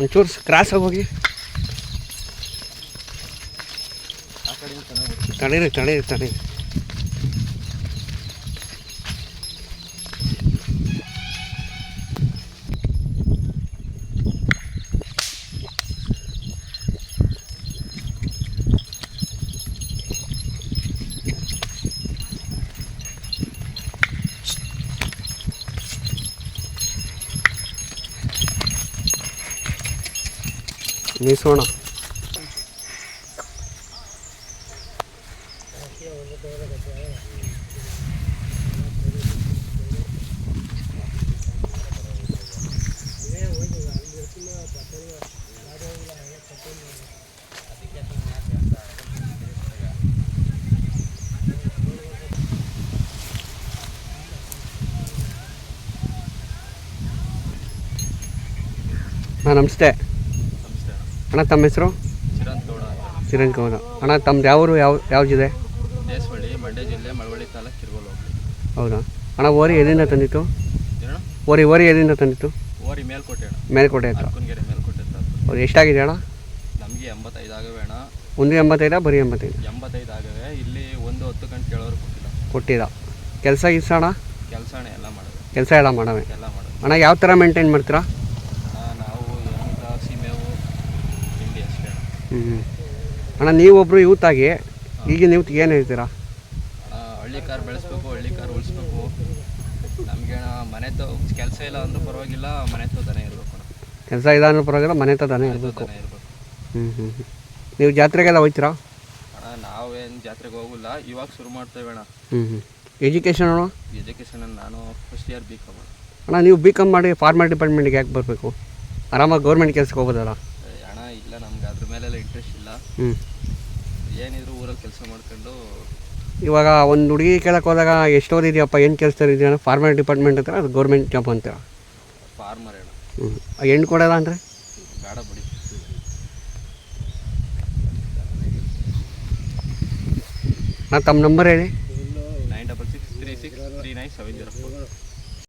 ಒಂಚೂರು ಕ್ರಾಸ್ ಹೋಗಿ. ತಡೀರಿ ತಡೀರಿ ತಡೀರಿ ನಿಲ್ಸೋಣ ಹಾಂ ನಮಸ್ತೆ ನಮಸ್ತೆ ಅಣ್ಣ ತಮ್ಮ ಹೆಸರು? ಚಿರಂತ್ ಗೌಡ ಅಣ್ಣ ತಮ್ಮದು ಯಾವ ಊರು ಯಾವ ಯಾವ ಜಿಲ್ಲೆ ದೇಶವಳ್ಳಿ ಮಂಡ್ಯ ಜಿಲ್ಲೆ ಮಳವಳ್ಳಿ ತಾಲೂಕು ಕಿರ್ಗೋಲ್ ಹೌದಾ? ಅಣ್ಣ ಓರಿ ಎಲ್ಲಿಂದ ತಂದಿತ್ತು ಓರಿ ಓರಿ ಎಲ್ಲಿಂದ ತಂದಿತ್ತು ಓರಿ ಮೇಲ್ಕೋಟೆ ಮೇಲ್ಕೋಟೆ ಹತ್ರ. ಮೇಲ್ಕೋಟೆ ಹೌದು ಎಷ್ಟಾಗಿದೆ ಅಣ್ಣ? ನಮಗೆ ಎಂಬತ್ತೈದು ಆಗವೆ ಅಣ್ಣ. ಒಂದು ಎಂಬತ್ತೈದ ಬರೀ ಎಂಬತ್ತೈದು? ಎಂಬತ್ತೈದು ಆಗವೆ. ಇಲ್ಲಿ ಒಂದು ಹತ್ತು ಗಂಟೆ ಕೇಳೋರು ಕೊಟ್ಟಿಲ್ಲ. ಕೊಟ್ಟಿದ ಕೆಲಸ ಗಿಲ್ಸ ಅಣ್ಣ? ಕೆಲಸ ಅಣ್ಣ ಎಲ್ಲ ಮಾಡೋದು. ಕೆಲಸ ಎಲ್ಲ ಮಾಡವೆ. ಎಲ್ಲ ಮಾಡೋದು. ಅಣ್ಣ ಯಾವ ಥರ ಮೇಂಟೈನ್ ಮಾಡ್ತೀರಾ ಅಣ್ಣ ನಾವು ಏನಂತ ಸೀಮೆವು ತಿಂಡಿ ಅಷ್ಟೇ ಅಣ್ಣ ಹ್ಞೂ ಅಣ್ಣ ನೀವೊಬ್ಬರು ಯೂತ್ ಆಗಿ ಈಗಿನ ಯೂತ್ ಏನು ಹೇಳ್ತೀರಾ? ಹಳ್ಳಿ ಕಾರ್ ಬೆಳೆಸ್ಬೇಕು ಹಳ್ಳಿ ಕಾರ್ ಉಳಿಸ್ಬೇಕು. ನಮಗೆ ಅಣ್ಣ ಮನೆ ಕೆಲಸ ಇಲ್ಲ ಅಂದ್ರೂ ಪರವಾಗಿಲ್ಲ ಮನೆ ತಾನೇ ಇರಬೇಕು ಅಣ್ಣ. ಕೆಲಸ ಇದಾದ್ರೂ ಪರವಾಗಿಲ್ಲ ಮನೆ ತಾನೇ ಇರಬೇಕು. ಇರಬೇಕು. ಹ್ಞೂ ಹ್ಞೂ ಹ್ಞೂ ನೀವು ಜಾತ್ರೆಗೆಲ್ಲ ಹೋಗ್ತೀರಾ ಅಣ್ಣ ನಾವೇನು ಜಾತ್ರೆಗೆ ಹೋಗಿಲ್ಲ ಇವಾಗ ಶುರು ಮಾಡ್ತೇವೆ ಅಣ್ಣ. ಹ್ಞೂ ಹ್ಞೂ ಎಜುಕೇಷನ್ ಅಣ್ಣ? ಎಜುಕೇಷನ್ ನಾನು ಫಸ್ಟ್ ಇಯರ್ ಬಿ ಕಾಮ್ ಅಣ್ಣ. ನೀವು ಬಿ ಕಾಮ್ ಮಾಡಿ ಫಾರ್ಮರ್ ಡಿಪಾರ್ಟ್ಮೆಂಟ್ಗೆ ಯಾಕೆ ಬರಬೇಕು? ಆರಾಮಾಗಿ ಗೌರ್ಮೆಂಟ್ ಕೆಲಸಕ್ಕೆ ಹೋಗೋದಲ್ಲ ಹಣ ಇಲ್ಲ ನಮ್ಗೆ ಅದ್ರ ಮೇಲೆಲ್ಲ ಇಂಟ್ರೆಸ್ಟ್ ಇಲ್ಲ. ಏನಿದ್ರು ಊರಲ್ಲಿ ಕೆಲಸ ಮಾಡ್ಕೊಂಡು ಇವಾಗ ಒಂದು ಹುಡುಗಿ ಕೇಳಕ್ಕೆ ಹೋದಾಗ ಎಷ್ಟೋದು ಇದೆಯಪ್ಪ ಏನು ಕೆಲಸ ಇದೆಯಾ ಫಾರ್ಮರ್ ಡಿಪಾರ್ಟ್ಮೆಂಟ್ ಅಂತ ಅದು ಗೌರ್ಮೆಂಟ್ ಜಾಬ್ ಅಂತೀರ ಫಾರ್ಮರ್ ಅಣ್ಣ. ಹ್ಞೂ ಹೆಣ್ಣು ಕೊಡೋಲ್ಲ ಅಂದರೆ? ಬೇಡ ಬಿಡಿ. ನಾ ತಮ್ಮ ನಂಬರ್ ಹೇಳಿ. Nine double six three six three nine seven zero four